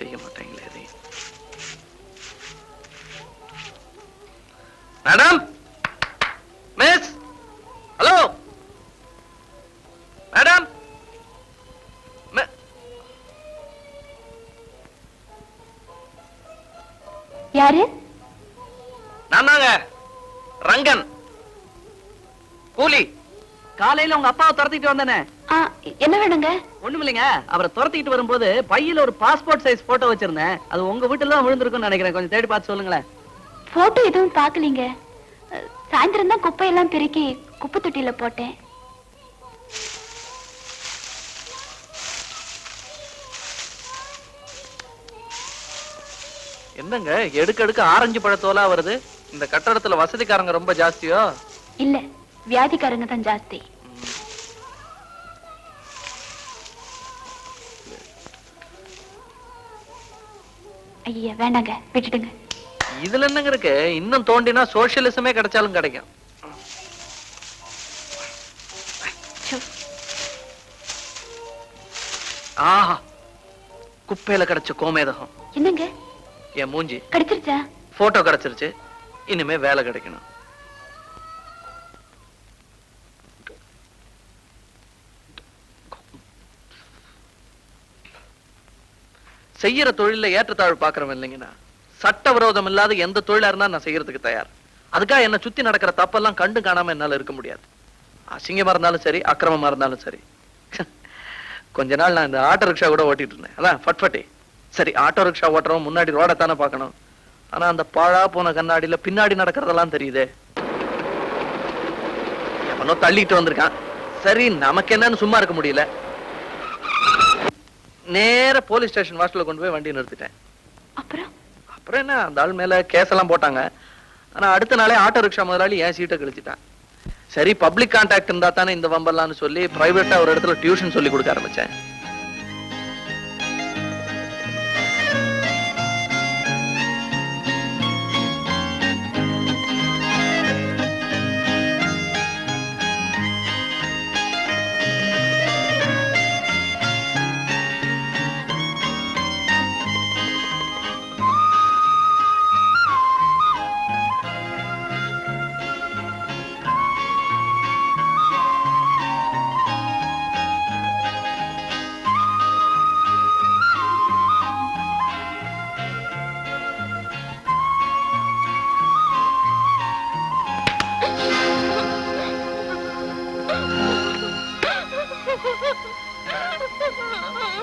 செய்ய மாட்டேங்களே எதையும் madam? Miss? Hello? Madam? யாரு? நான் தாங்க. ரங்கன். கூலி. காலையில உங்க அப்பாவை துரத்திட்டு வந்தேனே. என்ன வேணுங்க? ஒண்ணும் இல்லைங்க அவரை துரத்திட்டு வரும்போது பையில ஒரு பாஸ்போர்ட் சைஸ் போட்டோ வச்சிருந்தேன். அது உங்க வீட்டுல தான் விழுந்திருக்கும்னு நினைக்கிறேன். கொஞ்சம் தேடி பார்த்து சொல்லுங்களேன். போட்டோ எதுவும் பார்க்கலீங்க. அஹ், சாயந்தரம் தான் குப்பையெல்லாம் பெருக்கி குப்பை தொட்டியில போட்டேன். என்னங்க எடுக்க எடுக்க ஆரஞ்சு பழத்தோலா வருது? இந்த கட்டடத்துல வசதிக்காரங்க ரொம்ப ஜாஸ்தியோ? இல்ல வியாதிக்காரங்க தான் ஜாஸ்தி. ஐயா வேண்டாங்க விட்டுடுங்க. இதுல என்னங்க இருக்கு? இன்னும் தோண்டினா சோசியலிசமே கிடைச்சாலும் கிடைக்கும். ஆஹா குப்பையில கிடைச்ச கோமேதகம். என்னங்க? என் மூஞ்சி. கிடைச்சிருச்சா? போட்டோ கிடைச்சிருச்சு. இனிமே வேலை கிடைக்கணும். செய்யற தொழில ஏற்றத்தாழ்வு பாக்குறவன் இல்லைங்கண்ணா. சட்டவிரோதம் இல்லாத எந்த தொழிலா இருந்தா நான் செய்யறதுக்கு தயார். அதுக்காக என்ன சுத்தி நடக்கிற தப்பெல்லாம் கண்டு காணாம என்னால இருக்க முடியாது. அசிங்கமா இருந்தாலும் சரி அக்கிரமமா இருந்தாலும் சரி. கொஞ்ச நாள் நான் இந்த ஆட்டோ ரிக்ஷா கூட ஓட்டிட்டு இருந்தேன். அதான் ஃபட்ஃபட்டி சரி ஆட்டோ ரிக்ஷா ஓட்டுறவன் முன்னாடி ரோட தானே பார்க்கணும். ஆனா அந்த பாழா போன கண்ணாடியில பின்னாடி நடக்கிறதெல்லாம் தெரியுதே. எவனோ தள்ளிட்டு வந்திருக்கான். சரி நமக்கு என்னன்னு சும்மா இருக்க முடியல. நேர போலீஸ் ஸ்டேஷன் வாசல்ல கொண்டு போய் வண்டி நிறுத்திட்டேன். அப்புறம்? அப்புறம் என்ன அந்த ஆள் மேல கேஸ் எல்லாம் போட்டாங்க. ஆனா அடுத்த நாளே ஆட்டோ ரிக்ஷா முதலாளி என் சீட்டை கழிச்சிட்டான். சரி பப்ளிக் கான்டாக்ட் இருந்தா தானே இந்த வம்பல்லாம்னு சொல்லி பிரைவேட்டா ஒரு இடத்துல டியூஷன் சொல்லி கொடுக்க ஆரம்பிச்சேன்.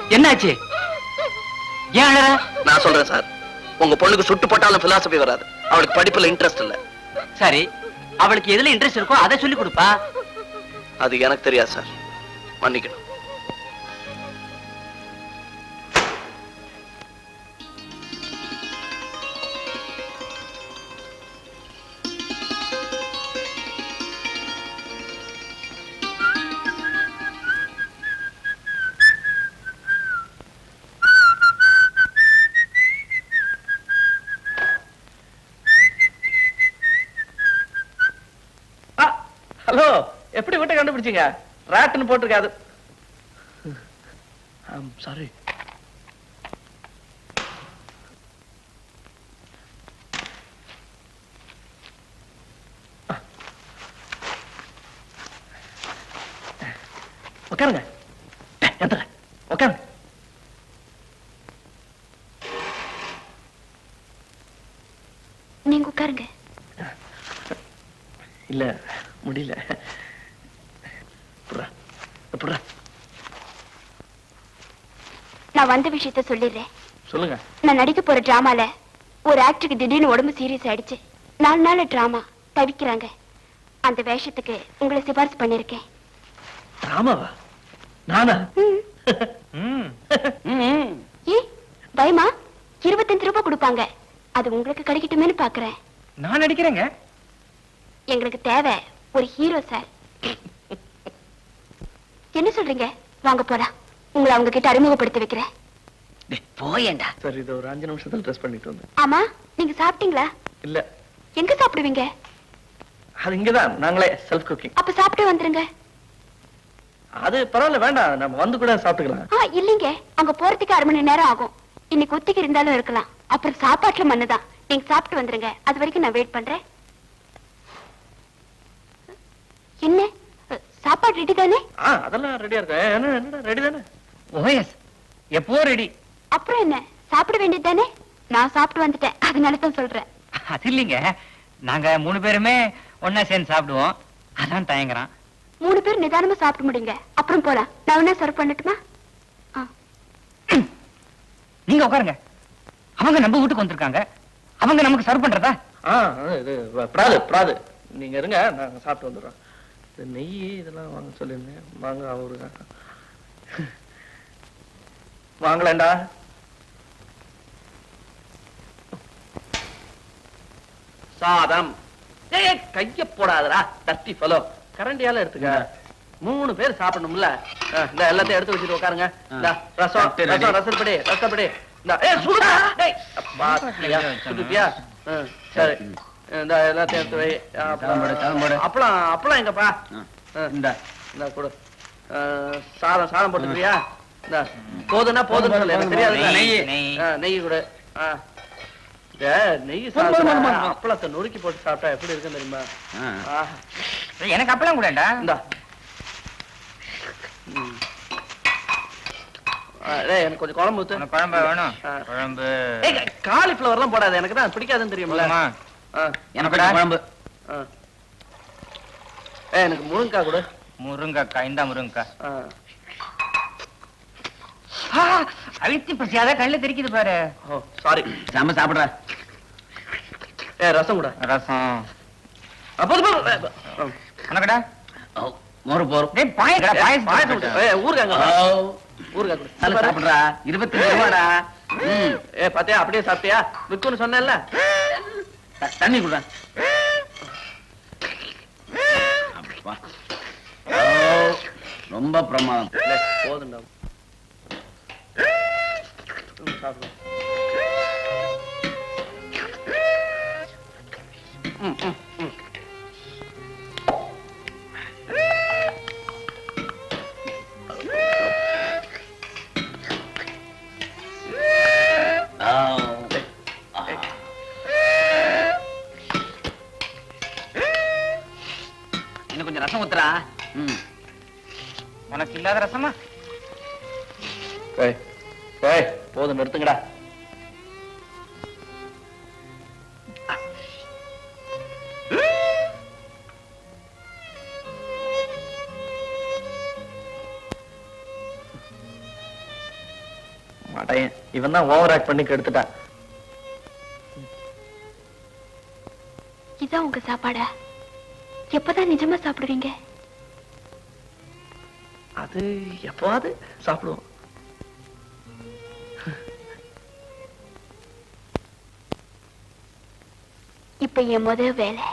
என்னாச்சு? ஏன் அழற? நான் சொல்றேன் சார். உங்க பொண்ணுக்கு சுட்டு போட்டாலும் பிலாசபி வராது. அவளுக்கு படிப்புல இன்ட்ரெஸ்ட் இல்ல. சரி. அவளுக்கு எதுல இன்ட்ரெஸ்ட் இருக்கோ அதை சொல்லி கொடுப்பா. அது எனக்கு தெரியாது சார். மன்னிக்கணும். கண்டுபிடிச்சீங்க ராட்டுன்னு போட்டிருக்காது. சாரி உட்காருங்க உட்காருங்க நீங்க உட்காருங்க இல்ல முடியல. புறா நான் வந்த விஷயத்த சொல்லிடுறேன். சொல்லுங்க. நான் நடிக்க போற டிராமால ஒரு ஆக்டருக்கு திடீர்னு உடம்பு சீரியஸ் ஆயிடுச்சு. நாலு நாள் டிராமா. தவிக்கிறாங்க. அந்த வேஷத்துக்கு உங்களை சிபாரிசு பண்ணிருக்கேன் நானா. ஏ பயமா? இருபத்தஞ்சு ரூபாய் கொடுப்பாங்க. அது உங்களுக்கு கிடைக்கட்டுமேனு பாக்குறேன். நான் நடிக்கிறேங்க. எங்களுக்கு தேவை ஒரு ஹீரோ சார் என்ன சொல்றீங்க? வாங்க போலாம். உங்களை அவங்க கிட்ட அறிமுகப்படுத்தி வைக்கிறேன். போயேண்டா சரி இது ஒரு அஞ்சு நிமிஷத்துல ட்ரெஸ் பண்ணிட்டு வந்தேன். ஆமா நீங்க சாப்பிட்டீங்களா? இல்ல. எங்க சாப்பிடுவீங்க? அது இங்கதான் நாங்களே செல்ஃப் குக்கிங் அப்ப சாப்பிட்டே வந்துருங்க. அது பரவாயில்ல வேண்டாம். நம்ம வந்து கூட சாப்பிட்டுக்கலாம். ஆ இல்லைங்க. அங்க போறதுக்கு அரை மணி நேரம் ஆகும். இன்னைக்கு ஒத்திக்கு இருந்தாலும் இருக்கலாம். அப்புறம் சாப்பாட்டுல மண்ணுதான். நீங்க சாப்பிட்டு வந்துருங்க. அது வரைக்கும் நான் வெயிட் பண்றேன். என்ன? சாப்பாடு ரெடி தானே? ஆ அதெல்லாம் ரெடியா இருக்கு ரெடி தானே? ஓஎஸ் எப்போ ரெடி அப்புறம் என்ன? சாப்பிட வேண்டியது தானே? நான் சாப்பிட்டு வந்துட்டேன். அதனால தான் சொல்றேன். அது இல்லைங்க. நாங்க மூணு பேருமே ஒன்னா சேர்ந்து சாப்பிடுவோம். அதான் தயங்குறான். மூணு பேர் நிதானமா சாப்பிட்டு முடிங்க அப்புறம் போலாம். நான் என்ன சர்வ் பண்ணட்டுமா? ஆ. நீங்க உட்காருங்க. அவங்க நம்ம வீட்டுக்கு வந்திருக்காங்க. அவங்க நமக்கு சர்வ் பண்றதா? பிராது பிராது. நீங்க இருங்க. நாங்க சாப்பிட்டு வந்துடுறோம். இது நெய் இதெல்லாம் வாங்க சொல்லியிருந்தேன். வாங்க அவரு வாங்கலாம்டா. சாதம். ஏய் கைய போடாதடா. தட்டி ஃபலோ கரண்டியால எடுத்துக்க. மூணு பேர் சாப்பிடணும்ல. இந்த எல்லாத்தையும் எடுத்து வச்சுட்டு உட்காருங்க. இந்த ரசம். ரசம் ரசப்படி ரசப்படி. இந்த ஏய் சுடுடா டேய் சுட்டுட்டியா ஆ, சரி. இந்த எல்லாத்தையும் எடுத்து வை. அப்பளம் அப்பளம் எங்கப்பா? இந்த இந்த கொடு. சாதம் சாதம் போட்டுக்கிறியா? இந்த போதும்னா போதும் எனக்கு தெரியாது. நெய், நெய். கொடு. நெய். அப்பளத்தை நொறுக்கி போட்டு சாப்பிட்டா எப்படி இருக்குன்னு தெரியுமா. எனக்கு அப்பெல்லாம் கூடண்டா? இந்தா. எனக்கு கொஞ்சம் குழம்பு குழம்பு வேணும். குழம்பு. ஏய் காலிஃப்ளவர்லாம் போடாத எனக்கு தான் பிடிக்காதுன்னு? ஆ, எனக்கு குழம்பு எனக்கு முருங்கக்காய் கொடு. முருங்கக்காய் இந்த. ஆ, அழுத்தி பசியாத கண்ணுல தெரிக்குது பாரு. ஓ சாரி நம்ம சாப்பிடுற. ஏ ரசம் கூட. ரசம். அப்போது. ஏ. உனக்கடா மோரு போறோம் டேய் பாயசம் கொடு. கொடு. ஏய், ஊறுகாங்க ஊறுகாய் கொடு. நல்லா. சாப்பிடுறா. இருபத்தி ரூபாடா. ம் ஏ பாத்தியா அப்படியே சாப்பிட்டியா? விக்குன்னு சொன்னேன்ல. த- தண்ணி. ஓ, ரொம்ப பிரமாதம். இல்லை, போதும்டா ம். ம், ம், இல்லாத ரசமா ஏய், ஏய், போதும் நிறுத்துங்கடா. மாட்டேன் இவன் தான் ஓவர் ஆக்ட் பண்ணி கெடுத்துட்டான் இதான் உங்க சாப்பாடா? எப்பதான் நிஜமா சாப்பிடுவீங்க அது எப்போவாது சாப்பிடுவோம். இப்ப என் முத வேலை.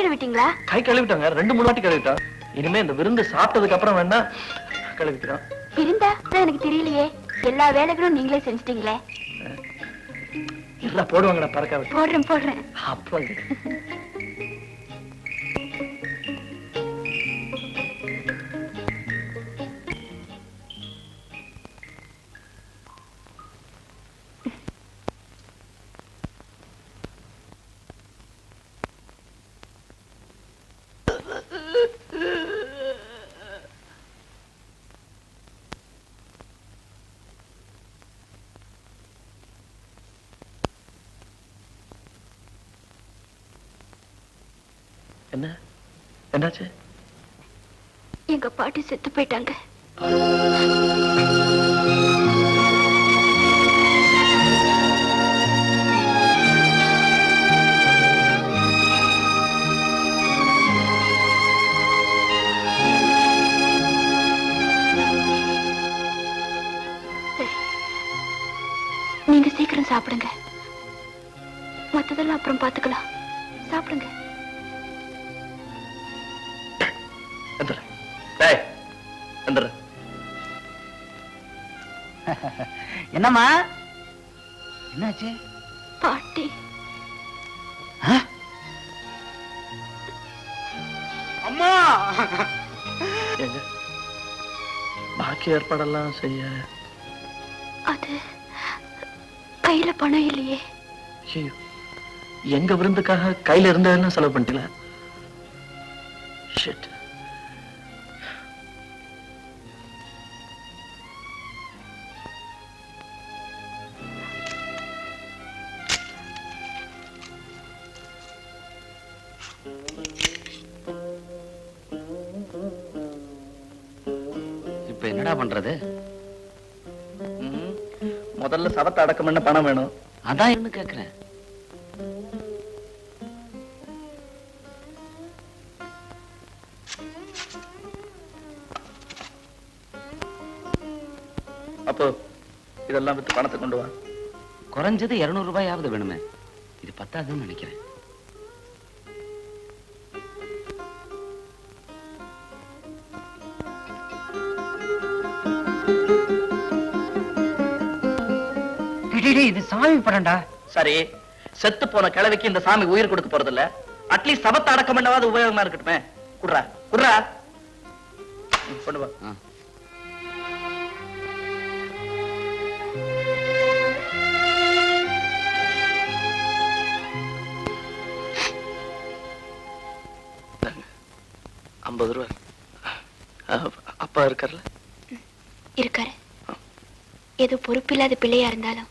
கழுவிட்டீங்களா கை கழுவிட்டாங்க. ரெண்டு மூணு வாட்டி கழுவிட்டான் இனிமே இந்த விருந்து சாப்பிட்டதுக்கு அப்புறம் வேணா கழுவிக்கிறான் இருந்தா எனக்கு தெரியலையே. எல்லா வேலைகளும் நீங்களே செஞ்சிட்டீங்களே. எல்லாம் போடுவாங்கடா பறக்க விட்டு போடுறேன் போடுறேன். அப்ப என்ன? என்னாச்சு? எங்க பாட்டி செத்து போயிட்டாங்க. நீங்க சீக்கிரம் சாப்பிடுங்க. மத்ததெல்லாம் அப்புறம் பாத்துக்கலாம். சாப்பிடுங்க. என்னம்மா? என்னாச்சு? பாட்டி. அம்மா! பாக்கி ஏற்பாடெல்லாம் செய்ய. அது கையில பணம் இல்லையே. எங்க விருந்துக்காக கையில இருந்ததெல்லாம் செலவு பண்ணிட்டீங்களா ஷிட் என்னடா பண்றது? முதல்ல சவத்தை அடக்கம் பண்ண பணம் வேணும். அதான் என்ன கேக்குறேன். அப்போ இதெல்லாம் வித்து பணத்தை கொண்டு வா. குறைஞ்சது இருநூறு ரூபாயாவது வேணுமே. இது பத்தாதுன்னு நினைக்கிறேன். இது சாமி படம்டா. சரி செத்து போன கிழவிக்கு இந்த சாமி உயிர் கொடுக்க போறது இல்ல அட்லீஸ்ட் சவத்தை அடக்கம் பண்ணவாது உபயோகமா இருக்கட்டுமே. குடுறா குடுறா. கொண்டு வா. ஐம்பது ரூபா. அப்பா இருக்கார்ல? இருக்காரு. ஏதோ பொறுப்பில்லாத பிள்ளையா இருந்தாலும்